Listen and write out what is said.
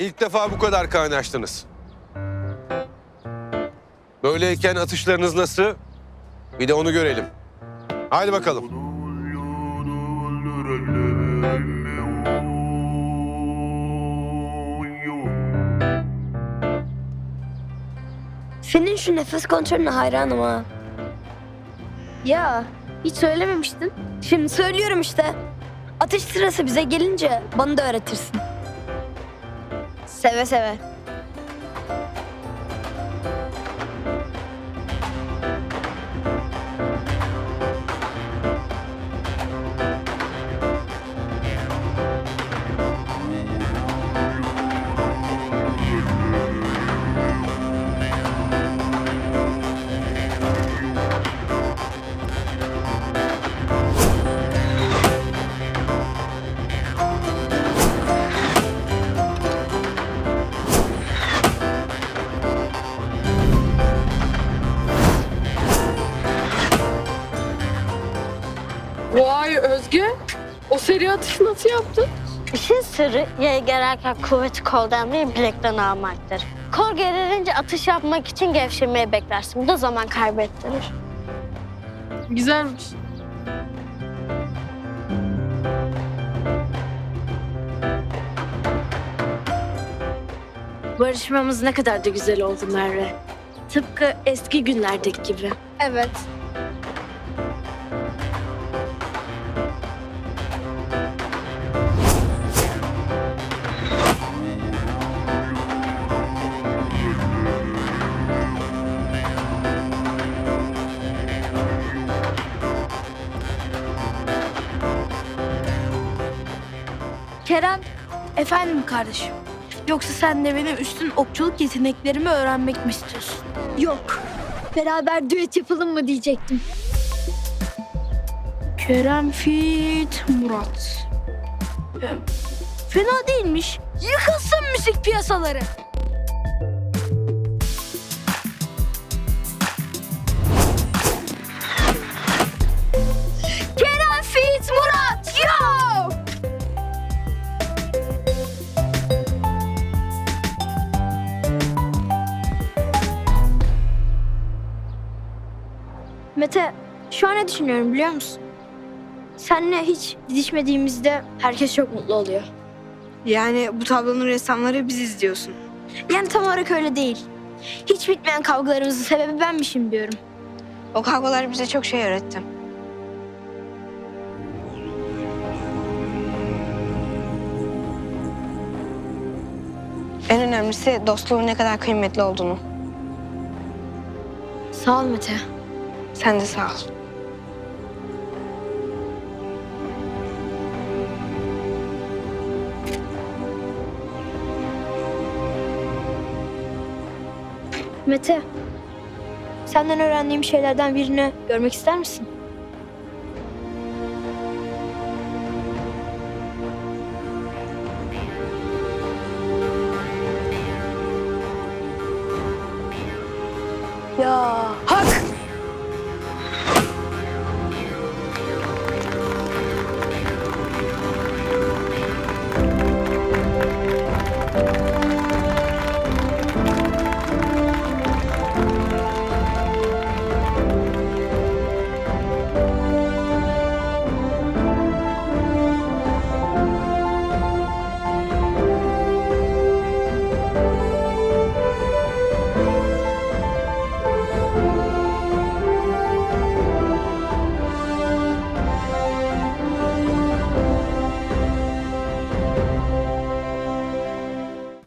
İlk defa bu kadar kaynaştınız. Böyleyken atışlarınız nasıl? Bir de onu görelim. Haydi bakalım. Senin şu nefes kontrolüne hayranım ha. Ya hiç söylememiştin. Şimdi söylüyorum işte. Atış sırası bize gelince bana da öğretirsin. Seve seve. O seri atışı nasıl yaptın? İşin sırrı yaya gererken kuvveti koldan değil bilekten almaktır. Kol gerilince atış yapmak için gevşemeyi beklersin. Bu da zaman kaybettirir. Güzelmiş. Barışmamız ne kadar da güzel oldu Merve. Tıpkı eski günlerdeki gibi. Evet. Kerem, efendim kardeşim. Yoksa sen de benim üstün okçuluk yeteneklerimi öğrenmek mi istiyorsun? Yok. Beraber düet yapalım mı diyecektim. Kerem Fit Murat. Ee, Fena değilmiş. Yıkılsın müzik piyasaları. Mete, şu an ne düşünüyorum biliyor musun? Seninle hiç didişmediğimizde herkes çok mutlu oluyor. Yani bu tablonun ressamları biziz diyorsun. Yani tam olarak öyle değil. Hiç bitmeyen kavgalarımızın sebebi benmişim diyorum. O kavgalar bize çok şey öğretti. En önemlisi dostluğun ne kadar kıymetli olduğunu. Sağ ol Mete. Sen de sağ ol. Mete, senden öğrendiğim şeylerden birini görmek ister misin? Ya hak